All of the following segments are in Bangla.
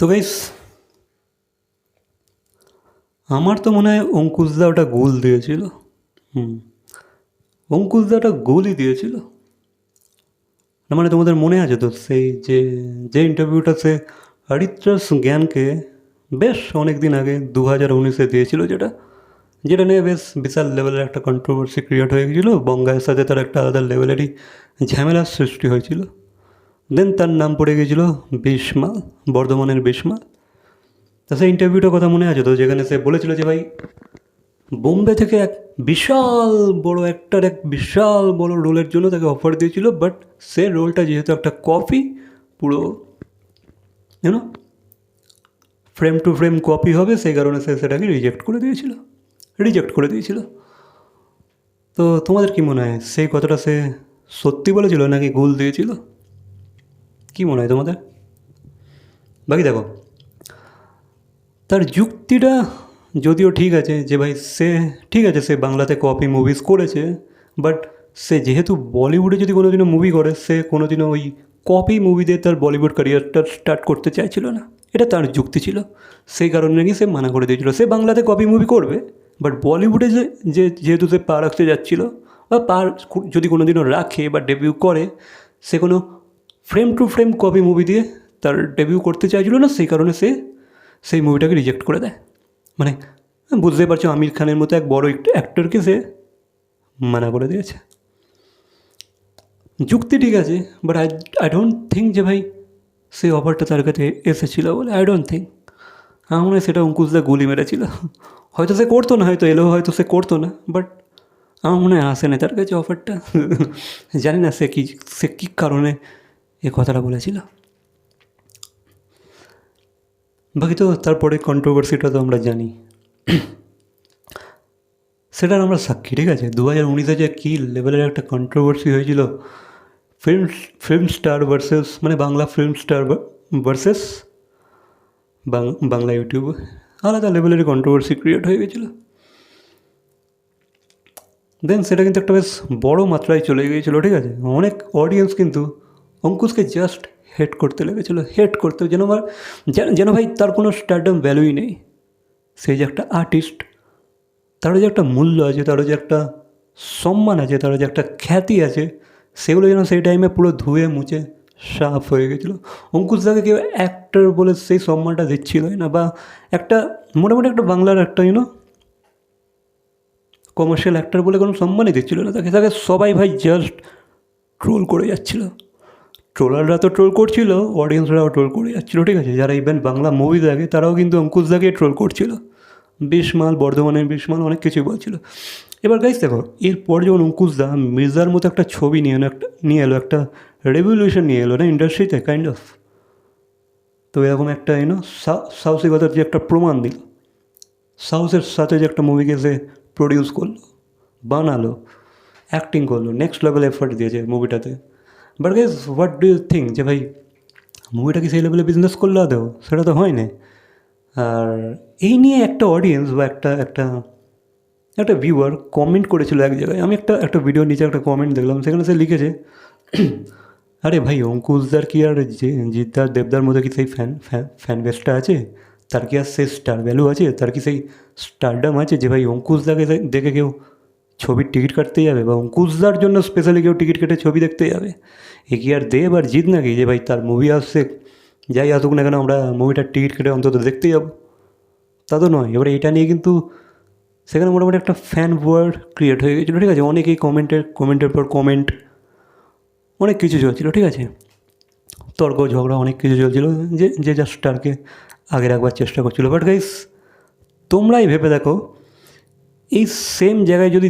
তো বেশ আমার তো মনে হয় অঙ্কুশদা ওটা গোল দিয়েছিল। হুম। অঙ্কুশদা ওটা গোলই দিয়েছিল। মানে তোমাদের মনে আছে তো সেই যে যে ইন্টারভিউটা সে হরিত্রাস জ্ঞানকে বেশ অনেক দিন আগে দু হাজার উনিশে দিয়েছিল যেটা যেটা নিয়ে বেশ বিশাল লেভেলের একটা কন্ট্রোভার্সি ক্রিয়েট হয়ে গেছিল। বঙ্গায়ের সাথে তার একটা আলাদা লেভেলেরই ঝামেলার সৃষ্টি হয়েছিল। দেন তার নাম পড়ে গিয়েছিল বিশমাল বর্ধমানের বিশমাল তা সেই ইন্টারভিউটার কথা মনে আছে তো, যেখানে সে বলেছিল যে, ভাই, বোম্বে থেকে এক বিশাল বড় একটার এক বিশাল বড় রোলের জন্য তাকে অফার দিয়েছিল বাট সে রোলটা যেহেতু একটা কপি পুরো you know frame to frame copy হবে, সেই কারণে সে সেটাকে রিজেক্ট করে দিয়েছিল রিজেক্ট করে দিয়েছিল। তো তোমাদের কি মনে হয়, সেই কথাটা সে সত্যি বলেছিল নাকি গোল দিয়েছিল? কি মনে হয় তোমাদের? বাকি দেখো। তার যুক্তিটা যদিও ঠিক আছে যে ভাই সে, ঠিক আছে সে বাংলাতে কপি মুভিজ করেছে বাট সে যেহেতু বলিউডে যদি কোনো দিনও মুভি করে, সে কোনো দিনও ওই কপি মুভি দিয়ে তার বলিউড ক্যারিয়ারটা স্টার্ট করতে চাইছিল না। এটা তার যুক্তি ছিল। সেই কারণে নাকি সে মানা করে দিয়েছিল। সে বাংলাতে কপি মুভি করবে বাট বলিউডে যে যে, যেহেতু সে পা রাখতে যাচ্ছিল, বা পা যদি কোনো দিনও রাখে বা ডেবিউ করে, সে কোনো frame to frame copy movie দিয়ে তার ডেবিউ করতে চাইছিল না, সেই কারণে সে সেই মুভিটাকে রিজেক্ট করে দেয়। মানে বুঝতে পারছ, আমির খানের মতো এক বড় অ্যাক্টরকে সে মানা করে দিয়েছে। যুক্তি ঠিক আছে but I I don't think যে ভাই সেই অফারটা তার কাছে এসেছিল বলে আই ডোন্ট থিঙ্ক আমার মনে হয় সেটা অঙ্কুশদা গুলি মেরেছিল। হয়তো সে করতো না, হয়তো এলেও হয়তো সে করতো না বাট আমার মনে হয় আসে না তার কাছে অফারটা জানি না সে কী সে কী কারণে এ কথাটা বলেছিল। বাকি তো তারপরে কন্ট্রোভার্সিটা তো আমরা জানি। সেটার আমরা সাক্ষী, ঠিক আছে? দু হাজার উনিশে যে কী লেভেলের একটা কন্ট্রোভার্সি হয়েছিল ফিল্ম ফিল্ম স্টার ভার্সেস মানে Bangla film star versus Bangla YouTube আলাদা লেভেলের কন্ট্রোভার্সি ক্রিয়েট হয়ে গেছিল। দেন সেটা কিন্তু একটা বেশ বড় মাত্রায় চলে গিয়েছিল, ঠিক আছে? অনেক অডিয়েন্স কিন্তু অঙ্কুশকে জাস্ট হেট করতে লেগেছিলো। হেট করতে যেন আমার যেন- ভাই তার কোনো স্টারডম ভ্যালুই নেই। সে যে একটা আর্টিস্ট তারও যে একটা মূল্য আছে, তারও যে একটা সম্মান আছে, তারও যে একটা খ্যাতি আছে, সেগুলো যেন সেই টাইমে পুরো ধুয়ে মুছে সাফ হয়ে গেছিল। অঙ্কুশদাকে কেউ অ্যাক্টর বলে সেই সম্মানটা দিচ্ছিলই না, বা একটা মোটামুটি একটা বাংলার একটা ইউনো কমার্শিয়াল অ্যাক্টর বলে কোনো সম্মানই দিচ্ছিল না তাকে। তাকে সবাই ভাই জাস্ট ট্রোল করে যাচ্ছিল। ট্রোলাররা তো ট্রোল করছিল অডিয়েন্সরাও ট্রোল করে যাচ্ছিল, ঠিক আছে? যারা ইভেন বাংলা মুভি দেখে, তারাও কিন্তু অঙ্কুশদাকে ট্রোল করছিল। বিশমাল, বর্ধমানের বিশমাল, অনেক কিছুই বলছিল। এবার গাইস দেখো, এরপর যখন অঙ্কুশ দা মির্জার মতো একটা ছবি নিয়ে এলো, একটা, নিয়ে এলো, একটা রেভলিউশন নিয়ে এলো, না ইন্ডাস্ট্রিতে কাইন্ড অফ তো এরকম একটা ইউনো সাহসিকতার যে একটা প্রমাণ দিল। সাহসের সাথে যে একটা মুভিকে সে প্রডিউস করল, বানালো অ্যাক্টিং করল নেক্সট লেভেল এফার্ট দিয়েছে মুভিটাতে but guess what do you think যে ভাই মুভিটা কি সেই লেভেলে বিজনেস করলে আদেও সেটা তো হয় না আর এই নিয়ে একটা অডিয়েন্স বা একটা একটা একটা ভিউয়ার কমেন্ট করেছিল এক জায়গায়। আমি একটা একটা ভিডিও নিচে একটা কমেন্ট দেখলাম, সেখানে সে লিখেছে, আরে ভাই অঙ্কুশদার কি আর জিদ্দার দেবদার মধ্যে কি সেই ফ্যান ফ্যান ফ্যান বেসটা আছে? তার কি আর সেই স্টার ভ্যালু আছে? তার কি সেই স্টারডাম আছে? যে ভাই অঙ্কুশদাকে দেখে কেউ ছবির টিকিট কাটতে যাবে বা অঙ্কুশদার জন্য স্পেশালি কেউ টিকিট কেটে ছবি দেখতে যাবে। এ কি আর দেব আর জিত নাকি যে ভাই তার মুভি আসছে? যাই আসুক না কেন আমরা মুভিটার টিকিট কেটে অন্তত দেখতে যাব। তা তো নয়, এবারে এটা নিয়ে কিন্তু সেখানে মোটামুটি একটা ফ্যান ওয়ার্ড ক্রিয়েট হয়ে গেছিল, ঠিক আছে? অনেকেই কমেন্টের কমেন্টের পর কমেন্ট অনেক কিছু চলছিল, ঠিক আছে? তর্ক ঝগড়া অনেক কিছু চলছিল, যে যে যা স্টারকে আগে রাখবার চেষ্টা করছিল। বাট গাইস তোমরাই ভেবে দেখো এই সেম জায়গায় যদি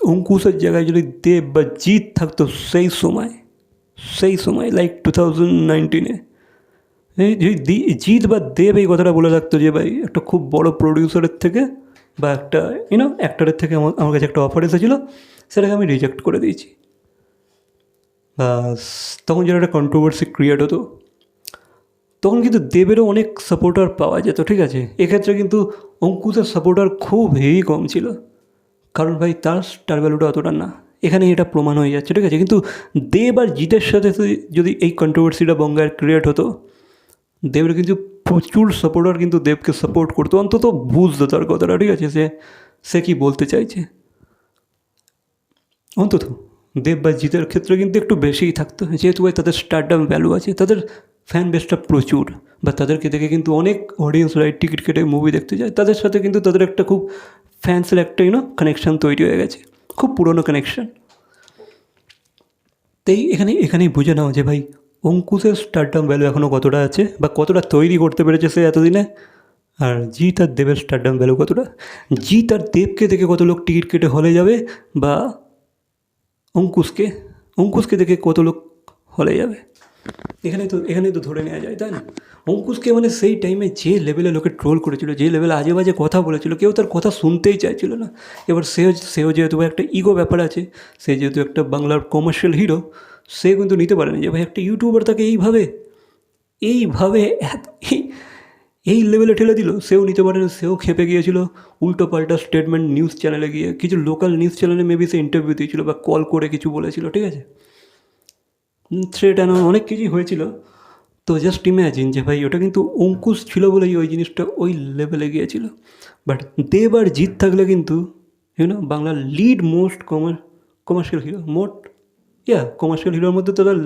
অঙ্কুশের জায়গায় যদি দেব বা জিত থাকতো সেই সময় সেই সময় লাইক টু থাউজেন্ড নাইনটিনে যদি জিৎ বা দেব এই কথাটা বলে রাখতো যে ভাই, একটা খুব বড় প্রডিউসারের থেকে বা একটা ইউনো অ্যাক্টরের থেকে আমার আমার কাছে একটা অফার এসেছিল, সেটাকে আমি রিজেক্ট করে দিয়েছি। তখন যেন একটা কন্ট্রোভার্সি ক্রিয়েট হতো। তখন কিন্তু দেবেরও অনেক সাপোর্টার পাওয়া যেত, ঠিক আছে? এক্ষেত্রে কিন্তু অঙ্কুশের সাপোর্টার খুব হেভি কম ছিল। কারণ ভাই, তার স্টার ভ্যালুটা অতটা না। এখানে এটা প্রমাণ হয়ে যাচ্ছে, ঠিক আছে? কিন্তু দেব আর জিতের সাথে যদি- যদি এই কন্ট্রোভার্সিটা বঙ্গায় ক্রিয়েট হতো, দেবের কিন্তু প্রচুর সাপোর্টার কিন্তু দেবকে সাপোর্ট করতো। অন্তত বুঝতো তার কথাটা, ঠিক আছে? সে সে কী বলতে চাইছে? অন্তত দেব বা জিতের ক্ষেত্রে কিন্তু একটু বেশিই থাকতো। যেহেতু ভাই, তাদের স্টারডাম ভ্যালু আছে, তাদের ফ্যান বেসটা প্রচুর, বা তাদেরকে দেখে কিন্তু অনেক অডিয়েন্স অডিয়েন্সরা টিকিট কেটে মুভি দেখতে যায়। তাদের সাথে কিন্তু তাদের একটা খুব ফ্যান্সের একটা ইউনো কানেকশান তৈরি হয়ে গেছে। খুব পুরনো কানেকশান তাই এখানে, এখানেই বুঝে নাও যে ভাই, অঙ্কুশের স্টারডাম ভ্যালু এখনও কতটা আছে, বা কতটা তৈরি করতে পেরেছে সে এতদিনে? আর জিৎ আর দেবের স্টারডাম ভ্যালু কতটা? জিৎ আর দেবকে দেখে কত লোক টিকিট কেটে হলে যাবে, বা অঙ্কুশকে? অঙ্কুশকে দেখে কত লোক হলে যাবে? এখানে তো এখানে তো ধরে নেওয়া যায়, তাই না? অঙ্কুশকে মানে সেই টাইমে যে লেভেলে লোকে ট্রোল করেছিল, যে লেভেলে আজে বাজে কথা বলেছিল, কেউ তার কথা শুনতেই চাইছিল না। এবার সেও সেও যেহেতু একটা ইগো ব্যাপার আছে, সে যেহেতু একটা বাংলার কমার্শিয়াল হিরো সে কিন্তু নিতে পারেনি যে ভাই একটা ইউটিউবার তাকে এইভাবে এইভাবে এই লেভেলে ঠেলে দিল, সেও নিতে পারে না, সেও খেপে গিয়েছিল উল্টো পাল্টা স্টেটমেন্ট নিউজ চ্যানেলে গিয়ে, কিছু লোকাল নিউজ চ্যানেলে মেবি সে ইন্টারভিউ দিয়েছিল বা কল করে কিছু বলেছিল, ঠিক আছে? থ্রেট অ্যান্ড অনেক কিছুই হয়েছিল। তো জাস্ট ইম্যাজিন যে ভাই, ওটা কিন্তু অঙ্কুশ ছিল বলেই ওই জিনিসটা ওই লেভেলে গিয়েছিল। বাট দেব আর জিত থাকলে কিন্তু ইউনো বাংলার লিড মোস্ট কমার কমার্শিয়াল হিরো মোট ইয়া কমার্শিয়াল হিরোর মধ্যে তো তার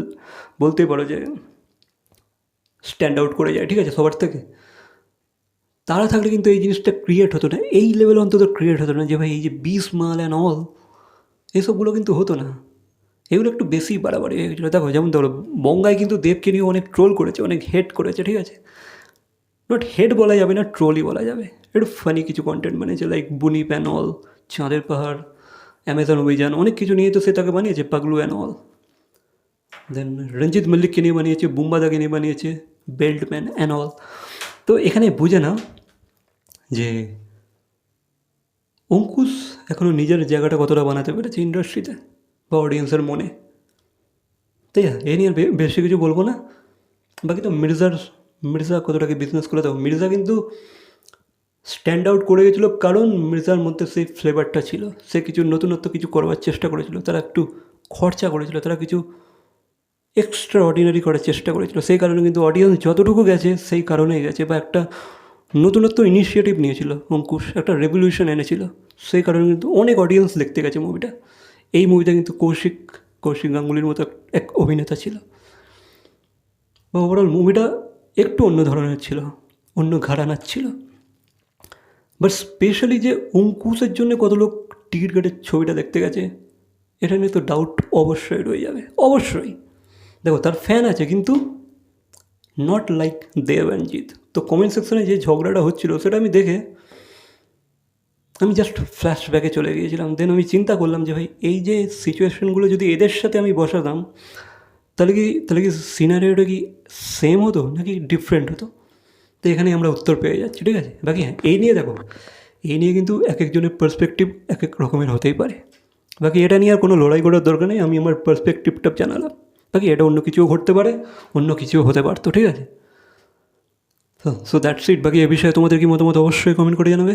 বলতেই পারো যে স্ট্যান্ড আউট করে যায়, ঠিক আছে, সবার থেকে। তারা থাকলে কিন্তু এই জিনিসটা ক্রিয়েট হতো না। এই লেভেল অন্তত ক্রিয়েট হতো না যে ভাই, এই যে বিষ মাল অ্যান্ড অল এসবগুলো কিন্তু হতো না। এগুলো একটু বেশি বাড়াবাড়ি হয়ে গেছিল। দেখো, যেমন ধরো বঙ্গায় কিন্তু দেবকে নিয়ে অনেক ট্রোল করেছে, অনেক হেড করেছে, ঠিক আছে? নট হেড বলা যাবে না ট্রোলই বলা যাবে। একটু ফানি কিছু কন্টেন্ট বানিয়েছে লাইক বুনি প্যানল চাঁদের পাহাড় অ্যামাজন অভিযান অনেক কিছু নিয়ে তো সে তাকে বানিয়েছে Paglu and all then Ranjit মল্লিককে নিয়ে বানিয়েছে বুম্বাদাকে নিয়ে বানিয়েছে বেল্ট ম্যান অ্যান্ড তো এখানে বুঝে না যে অঙ্কুশ এখনও নিজের জায়গাটা কতটা বানাতে পেরেছে ইন্ডাস্ট্রিতে বা অডিয়েন্সের মনে। তাই না এই নিয়ে বেশি কিছু বলব না। বাকি তো মির্জার মির্জা কতটাকে বিজনেস করে দাও মির্জা কিন্তু স্ট্যান্ড আউট করে গেছিল কারণ মির্জার মধ্যে সেই ফ্লেভারটা ছিল। সে কিছু নতুনত্ব কিছু করবার চেষ্টা করেছিল। তারা একটু খরচা করেছিল। তারা কিছু এক্সট্রা অর্ডিনারি করার চেষ্টা করেছিল। সেই কারণে কিন্তু অডিয়েন্স যতটুকু গেছে সেই কারণেই গেছে বা একটা নতুনত্ব ইনিশিয়েটিভ নিয়েছিল। অঙ্কুশ, একটা রেভলিউশন এনেছিল। সেই কারণে কিন্তু অনেক অডিয়েন্স দেখতে গেছে মুভিটা এই মুভিটা কিন্তু কৌশিক কৌশিক গাঙ্গুলির মতো এক- অভিনেতা ছিল। বা ওভারঅল মুভিটা একটু অন্য ধরনের ছিল, অন্য ঘরানার ছিল। বাট স্পেশালি যে অঙ্কুশের জন্য কত লোক টিকিট কেটে ছবিটা দেখতে গেছে, এটা নিয়ে তো ডাউট অবশ্যই রয়ে যাবে, অবশ্যই। দেখো, তার ফ্যান আছে, কিন্তু not like Dev and Jeet তো কমেন্ট সেকশনে যে ঝগড়াটা হচ্ছিল, সেটা আমি দেখে আমি জাস্ট ফ্ল্যাশব্যাকে চলে গিয়েছিলাম। দেন আমি চিন্তা করলাম যে ভাই, এই যে সিচুয়েশনগুলো যদি এদের সাথে আমি বসাতাম, তাহলে কি তাহলে কি সিনারিওটা কি সেম হতো নাকি ডিফারেন্ট হতো? তো এখানে আমরা উত্তর পেয়ে যাচ্ছি, ঠিক আছে? বাকি হ্যাঁ এই নিয়ে দেখো, এই নিয়ে কিন্তু এক একজনের পার্সপেক্টিভ এক এক রকমের হতেই পারে। বাকি এটা নিয়ে আর কোনো লড়াই করার দরকার নেই, আমি আমার পার্সপেক্টিভটা জানালাম। বাকি এটা অন্য কিছুও ঘটতে পারে, অন্য কিছুও হতে পারতো, ঠিক আছে? সো দ্যাটস ইট বাকি এ বিষয়ে তোমাদের কি মতামত অবশ্যই কমেন্ট করে জানাবে।